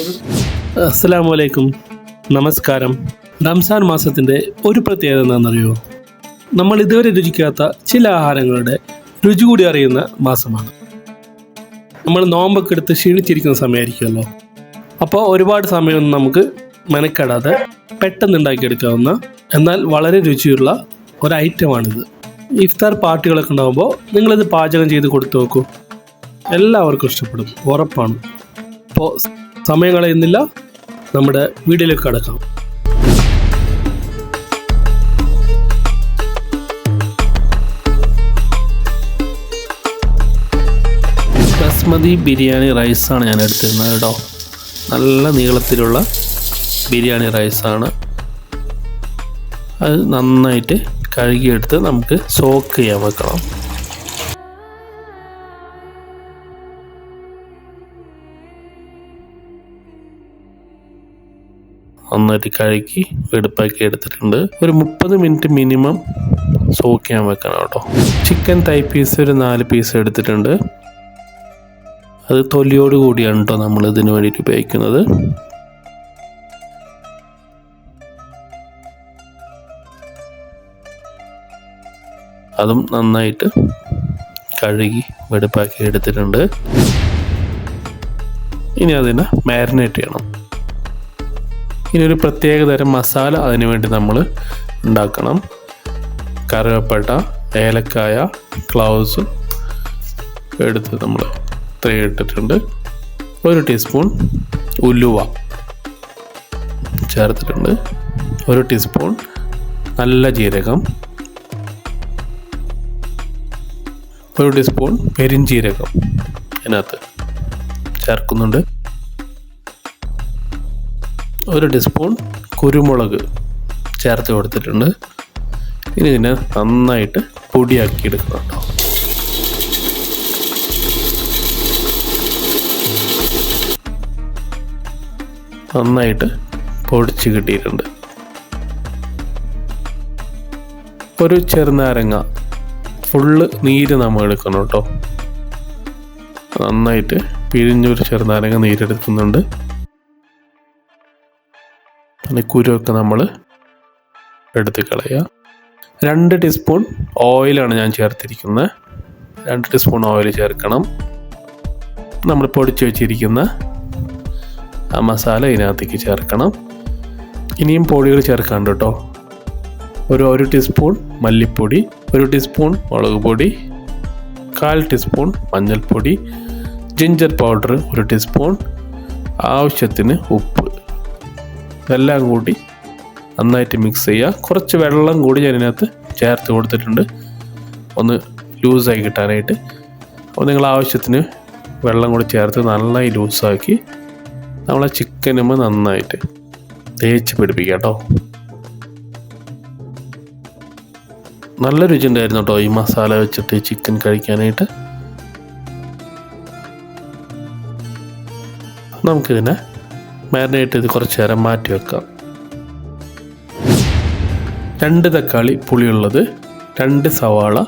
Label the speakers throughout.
Speaker 1: അസ്സലാമലൈക്കും. നമസ്കാരം. റംസാൻ മാസത്തിന്റെ ഒരു പ്രത്യേകത എന്താണെന്നറിയോ നമ്മൾ ഇതുവരെ രുചിക്കാത്ത ചില ആഹാരങ്ങളുടെ രുചി കൂടി അറിയുന്ന മാസമാണ്. നമ്മൾ നോമ്പൊക്കെ എടുത്ത് ക്ഷീണിച്ചിരിക്കുന്ന സമയമായിരിക്കുമല്ലോ. അപ്പോൾ ഒരുപാട് സമയമൊന്നും നമുക്ക് മെനക്കെടാതെ പെട്ടെന്ന് ഉണ്ടാക്കിയെടുക്കാവുന്ന എന്നാൽ വളരെ രുചിയുള്ള ഒരു ഐറ്റമാണിത്. ഇഫ്താർ പാർട്ടികളൊക്കെ ഉണ്ടാകുമ്പോൾ നിങ്ങളിത് പാചകം ചെയ്ത് കൊടുത്തു നോക്കൂ. എല്ലാവർക്കും ഇഷ്ടപ്പെടും. ഉറപ്പാണ്. അപ്പോൾ സമയം കളയുന്നില്ല നമ്മുടെ വീഡിയോയിലേക്ക് കടക്കാം. ബസ്മതി ബിരിയാണി റൈസാണ് ഞാൻ എടുത്തിരുന്നത് കേട്ടോ. നല്ല നീളത്തിലുള്ള ബിരിയാണി റൈസാണ്. അത് നന്നായിട്ട് കഴുകിയെടുത്ത് നമുക്ക് സോക്ക് ചെയ്യാൻ വെക്കണം. നന്നായിട്ട് കഴുകി വെടുപ്പാക്കി എടുത്തിട്ടുണ്ട്. ഒരു മുപ്പത് മിനിറ്റ് മിനിമം സോക്ക് ചെയ്യാൻ വെക്കണം കേട്ടോ. ചിക്കൻ തൈ പീസ് ഒരു നാല് പീസ് എടുത്തിട്ടുണ്ട്. അത് തൊലിയോട് കൂടിയാണ് കേട്ടോ നമ്മൾ ഇതിന് വേണ്ടിയിട്ട് ഉപയോഗിക്കുന്നത്. അതും നന്നായിട്ട് കഴുകി വെടുപ്പാക്കി എടുത്തിട്ടുണ്ട്. ഇനി അതിനെ മാരിനേറ്റ് ചെയ്യണം. ഇനി ഒരു പ്രത്യേക തരം മസാല അതിന് വേണ്ടി നമ്മൾ ഉണ്ടാക്കണം. കറുവപ്പട്ട ഏലക്കായ ക്ലൗസ് എടുത്ത് നമ്മൾ ത്രീ ഇട്ടിട്ടുണ്ട്. ഒരു ടീസ്പൂൺ ഉലുവ ചേർത്തിട്ടുണ്ട്. ഒരു ടീസ്പൂൺ നല്ല ജീരകം. ഒരു ടീസ്പൂൺ പെരിഞ്ചീരകം അതിനകത്ത് ചേർക്കുന്നുണ്ട്. ഒരു ടീസ്പൂൺ കുരുമുളക് ചേർത്ത് കൊടുത്തിട്ടുണ്ട്. ഇനി ഇതിനെ നന്നായിട്ട് പൊടിയാക്കി എടുക്കണം കേട്ടോ. നന്നായിട്ട് പൊടിച്ച് കിട്ടിയിട്ടുണ്ട്. ഒരു ചെറുനാരങ്ങ ഫുള്ള് നീര് നമ്മൾ എടുക്കണം കേട്ടോ. നന്നായിട്ട് പിഴിഞ്ഞൊരു ചെറുനാരങ്ങ നീരെടുക്കുന്നുണ്ട്. പിന്നെ കുരുവൊക്കെ നമ്മൾ എടുത്ത് കളയുക. രണ്ട് ടീസ്പൂൺ ഓയിലാണ് ഞാൻ ചേർത്തിരിക്കുന്നത്. രണ്ട് ടീസ്പൂൺ ഓയിൽ ചേർക്കണം. നമ്മൾ പൊടിച്ച് വെച്ചിരിക്കുന്ന ആ മസാല ഇതിനകത്തേക്ക് ചേർക്കണം. ഇനിയും പൊടികൾ ചേർക്കാണ്ട് കേട്ടോ. ഒരു ഒരു ടീസ്പൂൺ മല്ലിപ്പൊടി ഒരു ടീസ്പൂൺ മുളക് പൊടി കാൽ ടീസ്പൂൺ മഞ്ഞൾപ്പൊടി ജിഞ്ചർ പൗഡർ ഒരു ടീസ്പൂൺ ആവശ്യത്തിന് ഉപ്പ്. ഇതെല്ലാം കൂടി നന്നായിട്ട് മിക്സ് ചെയ്യുക. കുറച്ച് വെള്ളം കൂടി ഞാൻ ഇതിനകത്ത് ചേർത്ത് കൊടുത്തിട്ടുണ്ട്. ഒന്ന് ലൂസായി കിട്ടാനായിട്ട്. അപ്പോൾ നിങ്ങൾ ആവശ്യത്തിന് വെള്ളം കൂടി ചേർത്ത് നന്നായി ലൂസാക്കി നമ്മളെ ചിക്കനുമ്പോൾ നന്നായിട്ട് തേച്ച് പിടിപ്പിക്കുക കേട്ടോ. നല്ല രുചി ഉണ്ടായിരുന്നു കേട്ടോ ഈ മസാല വെച്ചിട്ട് ചിക്കൻ കഴിക്കാനായിട്ട്. നമുക്കിതിനെ മാരിനേറ്റ് ചെയ്ത് കുറച്ച് നേരം മാറ്റി വെക്കാം. രണ്ട് തക്കാളി പുളിയുള്ളത് രണ്ട് സവാള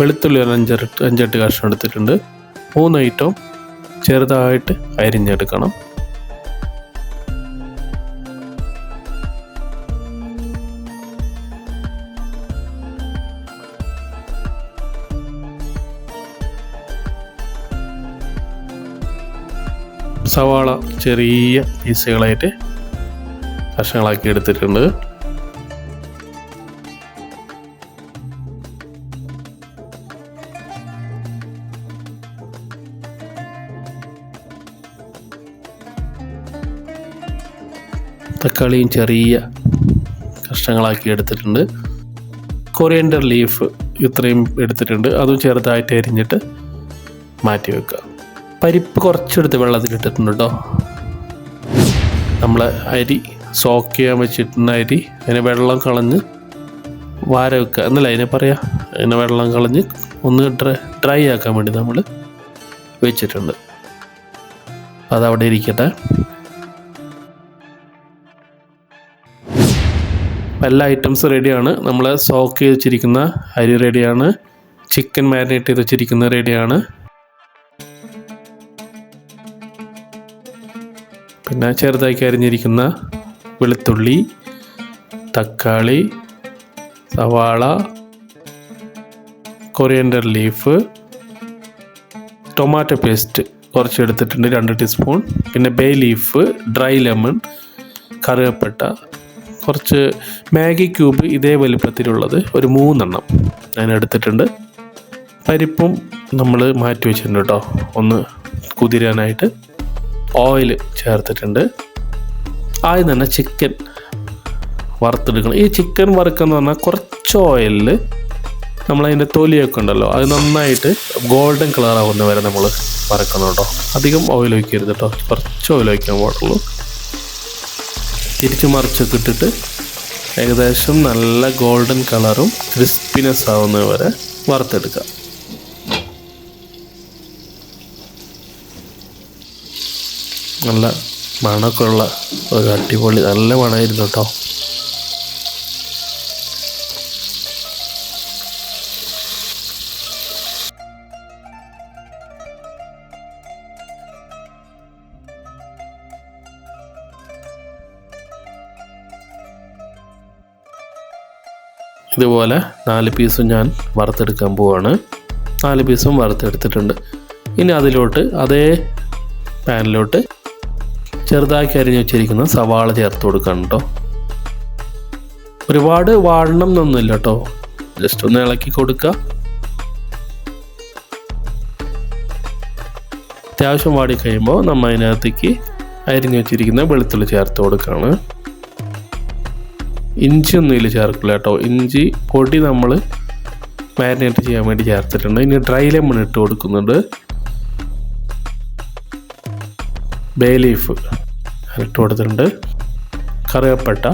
Speaker 1: വെളുത്തുള്ളി ഒരു അഞ്ചെട്ട് അഞ്ചെട്ട് കഷ്ണം എടുത്തിട്ടുണ്ട്. മൂന്ന് ഐറ്റം ചെറുതായിട്ട് അരിഞ്ഞെടുക്കണം. സവാള ചെറിയ പീസുകളായിട്ട് കഷ്ണങ്ങളാക്കി എടുത്തിട്ടുണ്ട്. തക്കാളിയും ചെറിയ കഷ്ണങ്ങളാക്കി എടുത്തിട്ടുണ്ട്. കൊറിയൻഡർ ലീഫ് ഇത്രയും എടുത്തിട്ടുണ്ട്. അതും ചെറുതായിട്ട് അരിഞ്ഞിട്ട് മാറ്റി വെക്കുക. പരിപ്പ് കുറച്ചെടുത്ത് വെള്ളത്തിൽ ഇട്ടിട്ടുണ്ട് കേട്ടോ. നമ്മൾ അരി സോക്ക് ചെയ്യാൻ വെച്ചിട്ടുള്ള അരി അതിനെ വെള്ളം കളഞ്ഞ് വാര വെക്കുക എന്നല്ല അതിനെ പറയാ അതിനെ വെള്ളം കളഞ്ഞ് ഒന്ന് ഡ്രൈ ഡ്രൈ ആക്കാൻ വേണ്ടി നമ്മൾ വെച്ചിട്ടുണ്ട്. അതവിടെ ഇരിക്കട്ടെ. എല്ലാ ഐറ്റംസും റെഡിയാണ് നമ്മൾ സോക്ക് ചെയ്ത് വെച്ചിരിക്കുന്ന അരി റെഡിയാണ് ചിക്കൻ മാരിനേറ്റ് ചെയ്ത് വെച്ചിരിക്കുന്നത് റെഡിയാണ് പിന്നെ ചെറുതാക്കി അരിഞ്ഞിരിക്കുന്ന വെളുത്തുള്ളി തക്കാളി സവാള കൊറിയൻഡർ ലീഫ് ടൊമാറ്റോ പേസ്റ്റ് കുറച്ച് എടുത്തിട്ടുണ്ട് രണ്ട് ടീസ്പൂൺ പിന്നെ ബേ ലീഫ് ഡ്രൈ ലെമൺ കറുകപ്പട്ട കുറച്ച് മാഗി ക്യൂബ് ഇതേ വലുപ്പത്തിലുള്ളത് ഒരു മൂന്നെണ്ണം ഞാൻ എടുത്തിട്ടുണ്ട്. പരിപ്പും നമ്മൾ മാറ്റി വെച്ചിട്ടുണ്ട് കേട്ടോ ഒന്ന് കുതിരാനായിട്ട്. ഓയിൽ ചേർത്തിട്ടുണ്ട്. ആദ്യം തന്നെ ചിക്കൻ വറുത്തെടുക്കണം. ഈ ചിക്കൻ വറുക്കെന്ന് പറഞ്ഞാൽ കുറച്ച് ഓയിലിൽ നമ്മളതിന്റെ തൊലിയൊക്കെ ഉണ്ടല്ലോ അത് നന്നായിട്ട് ഗോൾഡൻ കളർ ആവുന്ന വരെ നമ്മൾ വറക്കണം കേട്ടോ. അധികം ഓയിൽ ഒഴിക്കരുത് കേട്ടോ. കുറച്ച് ഓയിൽ ഒഴിക്കാൻ പാടുള്ളൂ. തിരിച്ച് മറിച്ചൊക്കെ ഇട്ടിട്ട് ഏകദേശം നല്ല ഗോൾഡൻ കളറും ക്രിസ്പിനെസ് ആവുന്നത് വരെ വറുത്തെടുക്കുക നല്ല മണമൊക്കെ ഉള്ള ഒരു അടിപൊളി നല്ല മണമായിരുന്നു കേട്ടോ. ഇതുപോലെ നാല് പീസും ഞാൻ വറുത്തെടുക്കാൻ പോവാണ്. നാല് പീസും വറുത്തെടുത്തിട്ടുണ്ട്. ഇനി അതിലോട്ട് അതേ പാനിലോട്ട് ചെറുതാക്കി അരിഞ്ഞ് വെച്ചിരിക്കുന്ന സവാള ചേർത്ത് കൊടുക്കണം കേട്ടോ ഒരുപാട് വാഴണം എന്നൊന്നുമില്ല കേട്ടോ ജസ്റ്റ് ഒന്ന് ഇളക്കി കൊടുക്കുക അത്യാവശ്യം വാടി കഴിയുമ്പോൾ നമ്മൾ അതിനകത്തേക്ക് അരിഞ്ഞ് വെച്ചിരിക്കുന്ന വെളുത്തുള്ളി ചേർത്ത് കൊടുക്കുകയാണ് ഇഞ്ചി ഒന്നും ഇതിൽ ചേർക്കില്ല കേട്ടോ ഇഞ്ചി പൊടി നമ്മൾ മാരിനേറ്റ് ചെയ്യാൻ വേണ്ടി ചേർത്തിട്ടുണ്ട്. ഇനി ഡ്രൈ ലെമൺ ഇട്ട് കൊടുക്കുന്നുണ്ട്. Bay leaf. ഇട്ട് കൊടുത്തിട്ടുണ്ട്. കറുകപ്പട്ട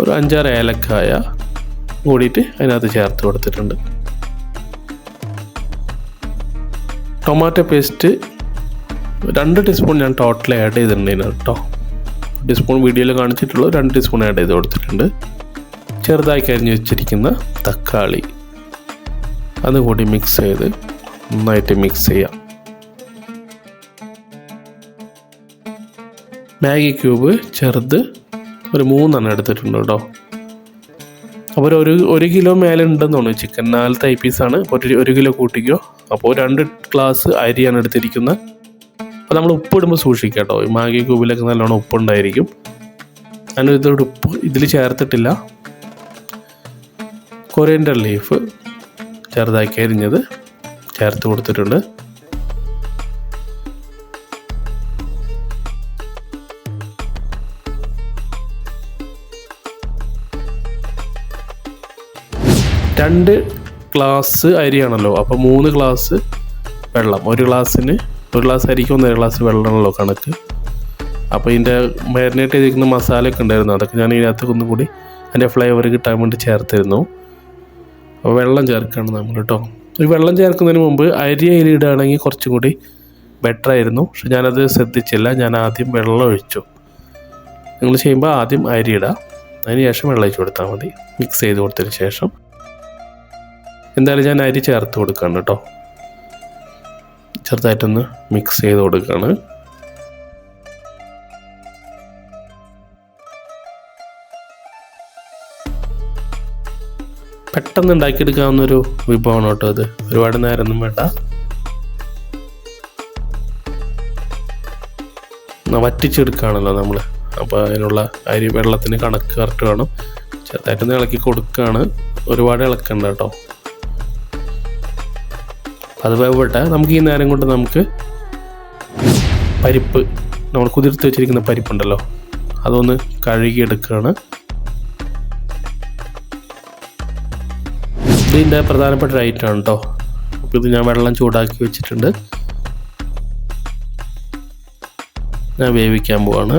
Speaker 1: ഒരു അഞ്ചാറ് ഏലക്കായ കൂടിയിട്ട് അതിനകത്ത് ചേർത്ത് കൊടുത്തിട്ടുണ്ട്. ടൊമാറ്റോ പേസ്റ്റ് രണ്ട് ടീസ്പൂൺ ഞാൻ ടോട്ടൽ ആഡ് ചെയ്തിട്ടുണ്ട് ഇതിനകത്ത് കേട്ടോ ടീസ്പൂൺ വീഡിയോയിൽ കാണിച്ചിട്ടുള്ളൂ രണ്ട് ടീസ്പൂൺ ആഡ് ചെയ്ത് കൊടുത്തിട്ടുണ്ട്. ചെറുതായി കരിഞ്ഞ് വെച്ചിരിക്കുന്ന തക്കാളി. അതുകൂടി മിക്സ് ചെയ്ത് നന്നായിട്ട് മിക്സ് ചെയ്യാം. മാഗി ക്യൂബ് ചെറുത് ഒരു മൂന്നെണ്ണം എടുത്തിട്ടുണ്ട് കേട്ടോ. അപ്പോൾ ഒരു ഒരു കിലോ മേലെ ഉണ്ടെന്ന് തോന്നുന്നു ചിക്കൻ. നാല് ഐ പീസാണ് ഒരു ഒരു കിലോ കൂട്ടിക്കോ. അപ്പോൾ രണ്ട് ഗ്ലാസ് അരിയാണ് എടുത്തിരിക്കുന്നത്. അപ്പോൾ നമ്മൾ ഉപ്പിടുമ്പോൾ സൂക്ഷിക്കുക കേട്ടോ. ഈ മാഗി ക്യൂബിലൊക്കെ നല്ലോണം ഉപ്പുണ്ടായിരിക്കും. ഞാൻ ഇതോട് ഉപ്പ് ഇതിൽ ചേർത്തിട്ടില്ല. കൊറിയൻഡർ ലീഫ് ചെറുതാക്കി അരിഞ്ഞത് ചേർത്ത് കൊടുത്തിട്ടുണ്ട്. രണ്ട് ഗ്ലാസ് അരിയാണല്ലോ. അപ്പോൾ മൂന്ന് ഗ്ലാസ് വെള്ളം. ഒരു ഗ്ലാസ്സിന് ഒരു ഗ്ലാസ് അരിക്കും ഒന്നര ഗ്ലാസ് വെള്ളമാണല്ലോ കണക്ക്. അപ്പോൾ ഇതിന്റെ മാരിനേറ്റ് ചെയ്തിരിക്കുന്ന മസാലയൊക്കെ ഉണ്ടായിരുന്നു. അതൊക്കെ ഞാൻ ഇതിനകത്ത് ഒന്നും കൂടി അതിന്റെ ഫ്ലേവർ കിട്ടാൻ വേണ്ടി ചേർത്തിരുന്നു. അപ്പോൾ വെള്ളം ചേർക്കുകയാണ് നമ്മൾ കേട്ടോ ഈ വെള്ളം ചേർക്കുന്നതിന് മുമ്പ് അരി അരി ഇടുകയാണെങ്കിൽ കുറച്ചും കൂടി ബെറ്റർ ആയിരുന്നു. പക്ഷെ ഞാനത് ശ്രദ്ധിച്ചില്ല. ഞാൻ ആദ്യം വെള്ളം ഒഴിച്ചു. നിങ്ങൾ ചെയ്യുമ്പോൾ ആദ്യം അരി ഇടാം അതിന് ശേഷം വെള്ളം ഒഴിച്ചു കൊടുത്താൽ മതി. മിക്സ് ചെയ്ത് കൊടുത്തതിന് ശേഷം. എന്തായാലും ഞാൻ അരി ചേർത്ത് കൊടുക്കുകയാണ് കേട്ടോ. ചെറുതായിട്ടൊന്ന് മിക്സ് ചെയ്ത് കൊടുക്കുകയാണ് പെട്ടെന്ന് ഉണ്ടാക്കിയെടുക്കാവുന്ന ഒരു വിഭവമാണ് കേട്ടോ ഇത്. ഒരുപാട് നേരമൊന്നും വേണ്ട. വറ്റിച്ചെടുക്കുകയാണല്ലോ നമ്മൾ അപ്പോൾ അതിനുള്ള അരി വെള്ളത്തിന് കണക്ക് കറക്റ്റ് വേണം. ചെറുതായിട്ടൊന്ന് ഇളക്കി കൊടുക്കുകയാണ് ഒരുപാട് ഇളക്കണ്ട കേട്ടോ. അത് വേവട്ടെ. നമുക്ക് ഈ നേരം കൊണ്ട് നമുക്ക് പരിപ്പ് നമ്മൾ കുതിർത്ത് വെച്ചിരിക്കുന്ന പരിപ്പുണ്ടല്ലോ അതൊന്ന് കഴുകിയെടുക്കുകയാണ്. ഇതിന്റെ പ്രധാനപ്പെട്ട ഐറ്റമാണ് കേട്ടോ അപ്പോൾ ഇത് ഞാൻ വെള്ളം ചൂടാക്കി വെച്ചിട്ടുണ്ട്. ഞാൻ വേവിക്കാൻ പോവാണ്.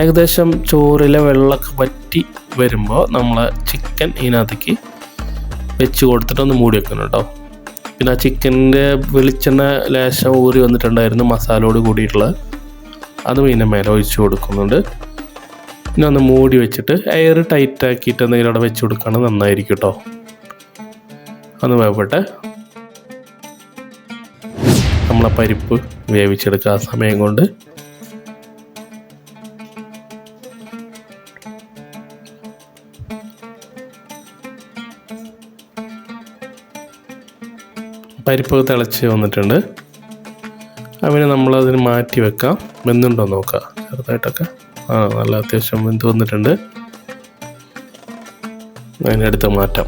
Speaker 1: ഏകദേശം ചോറിലെ വെള്ളമൊക്കെ വറ്റി വരുമ്പോൾ നമ്മൾ ചിക്കൻ ഇതിനകത്തേക്ക് വെച്ച് കൊടുത്തിട്ട് ഒന്ന് മൂടി വെക്കണം കേട്ടോ. പിന്നെ ആ ചിക്കന്റെ വെളിച്ചെണ്ണ ലേശം ഊറി വന്നിട്ടുണ്ടായിരുന്നു മസാലയോട് കൂടിയിട്ടുള്ളത്. അതും ഇതിന്റെ മേലെ ഒഴിച്ച് കൊടുക്കുന്നുണ്ട്. പിന്നെ ഒന്ന് മൂടി വെച്ചിട്ട് എയർ ടൈറ്റ് ആക്കിയിട്ട് എന്തെങ്കിലും അവിടെ വെച്ച് കൊടുക്കുകയാണ് നന്നായിരിക്കും കേട്ടോ. ഒന്ന് വേവട്ടെ. നമ്മളെ പരിപ്പ് വേവിച്ചെടുക്കുക ആ സമയം കൊണ്ട്. പരിപ്പ് തിളച്ച് വന്നിട്ടുണ്ട്. അവന് നമ്മളതിന് മാറ്റി വെക്കാം. വെന്തുണ്ടോ നോക്കാം. ചെറുതായിട്ടൊക്കെ. ആ നല്ല അത്യാവശ്യം വെന്ത് വന്നിട്ടുണ്ട്. അതിനടുത്ത് മാറ്റാം.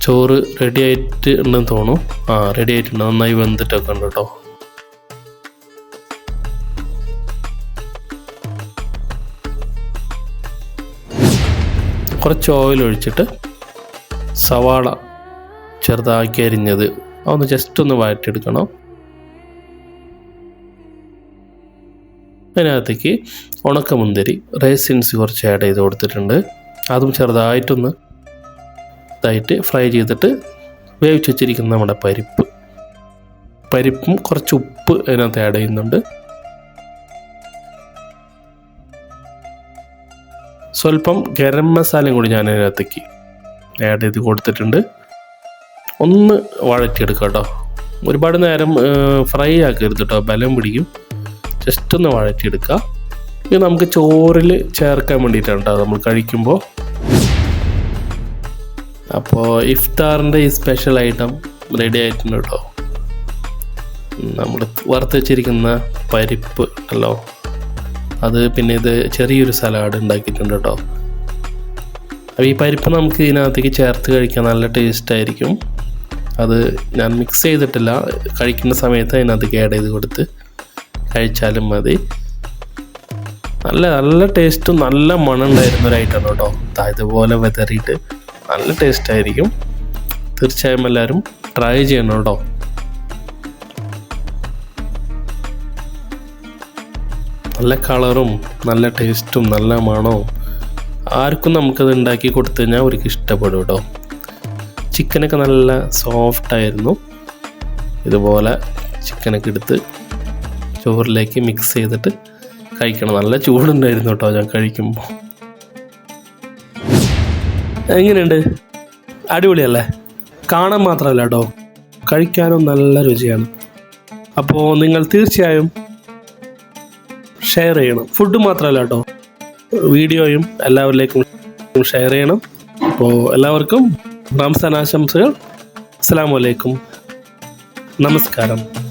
Speaker 1: ചോറ് റെഡി ആയിട്ട് ഉണ്ടെന്ന് തോന്നുന്നു. ആ റെഡി ആയിട്ടുണ്ട്. നന്നായി വെന്തിട്ടൊക്കെ ഉണ്ട് കേട്ടോ. കുറച്ച് ഓയിൽ ഒഴിച്ചിട്ട് സവാള ചെറുതാക്കി അരിഞ്ഞത്. അതൊന്ന് ജസ്റ്റ് ഒന്ന് വഴറ്റിയെടുക്കണം. അതിനകത്തേക്ക് ഉണക്കമുന്തിരി റേസിൻസ് കുറച്ച് ആഡ് ചെയ്ത് കൊടുത്തിട്ടുണ്ട്. അതും ചെറുതായിട്ടൊന്ന് ഇതായിട്ട് ഫ്രൈ ചെയ്തിട്ട് വേവിച്ച് വെച്ചിരിക്കുന്ന നമ്മുടെ പരിപ്പ്. പരിപ്പും കുറച്ച് ഉപ്പ് അതിനകത്ത് ആഡ് ചെയ്യുന്നുണ്ട്. സ്വല്പം ഗരം മസാലയും കൂടി ഞാൻ അതിനകത്തേക്ക് ആഡ് ചെയ്ത് കൊടുത്തിട്ടുണ്ട്. ഒന്ന് വഴറ്റിയെടുക്കാം കേട്ടോ. ഒരുപാട് നേരം ഫ്രൈ ആക്കരുത് കേട്ടോ. ബലം പിടിക്കും. ജസ്റ്റ് ഒന്ന് വഴറ്റിയെടുക്കുക ഇത് നമുക്ക് ചോറിൽ ചേർക്കാൻ വേണ്ടിയിട്ടാണ് കേട്ടോ നമ്മൾ കഴിക്കുമ്പോൾ. അപ്പോൾ ഇഫ്താറിന്റെ ഈ സ്പെഷ്യൽ ഐറ്റം റെഡി ആയിട്ടുണ്ട് കേട്ടോ. നമ്മൾ വറുത്ത് വെച്ചിരിക്കുന്ന പരിപ്പ് അല്ലോ. അത് പിന്നെ ഇത് ചെറിയൊരു സലാഡ് ഉണ്ടാക്കിയിട്ടുണ്ട് കേട്ടോ. അപ്പോൾ ഈ പരിപ്പ് നമുക്ക് ഇതിനകത്തേക്ക് ചേർത്ത് കഴിക്കാൻ നല്ല ടേസ്റ്റ് ആയിരിക്കും. അത് ഞാൻ മിക്സ് ചെയ്തിട്ടില്ല. കഴിക്കുന്ന സമയത്ത് അതിനകത്തേക്ക് ആഡ് ചെയ്ത് കൊടുത്ത് കഴിച്ചാലും മതി. നല്ല നല്ല ടേസ്റ്റും നല്ല മണം ഉണ്ടായിരുന്ന ഒരു ഐറ്റം കേട്ടോ. ഇതുപോലെ വെതറിയിട്ട് നല്ല ടേസ്റ്റ് ആയിരിക്കും. തീർച്ചയായും എല്ലാവരും ട്രൈ ചെയ്യണം കേട്ടോ. നല്ല കളറും നല്ല ടേസ്റ്റും നല്ല മണവും ആർക്കും നമുക്കത് ഉണ്ടാക്കി കൊടുത്തു കഴിഞ്ഞാൽ അവർക്ക് ഇഷ്ടപ്പെടും കേട്ടോ ചിക്കനൊക്കെ നല്ല സോഫ്റ്റ് ആയിരുന്നു. ഇതുപോലെ ചിക്കനൊക്കെ എടുത്ത് ചോറിലേക്ക് മിക്സ് ചെയ്തിട്ട് കഴിക്കണം. നല്ല ചൂടുണ്ടായിരുന്നു കേട്ടോ ഞാൻ കഴിക്കുമ്പോൾ എങ്ങനെയുണ്ട്? അടിപൊളിയല്ലേ? കാണാൻ മാത്രമല്ല കേട്ടോ കഴിക്കാനും നല്ല രുചിയാണ്. അപ്പോൾ നിങ്ങൾ തീർച്ചയായും ഷെയർ ചെയ്യണം. ഫുഡ് മാത്രമല്ല കേട്ടോ. വീഡിയോയും എല്ലാവരിലേക്കും ഷെയർ ചെയ്യണം. അപ്പോൾ എല്ലാവർക്കും റംസാൻ ആശംസകൾ അസ്സാം വലൈക്കും നമസ്കാരം.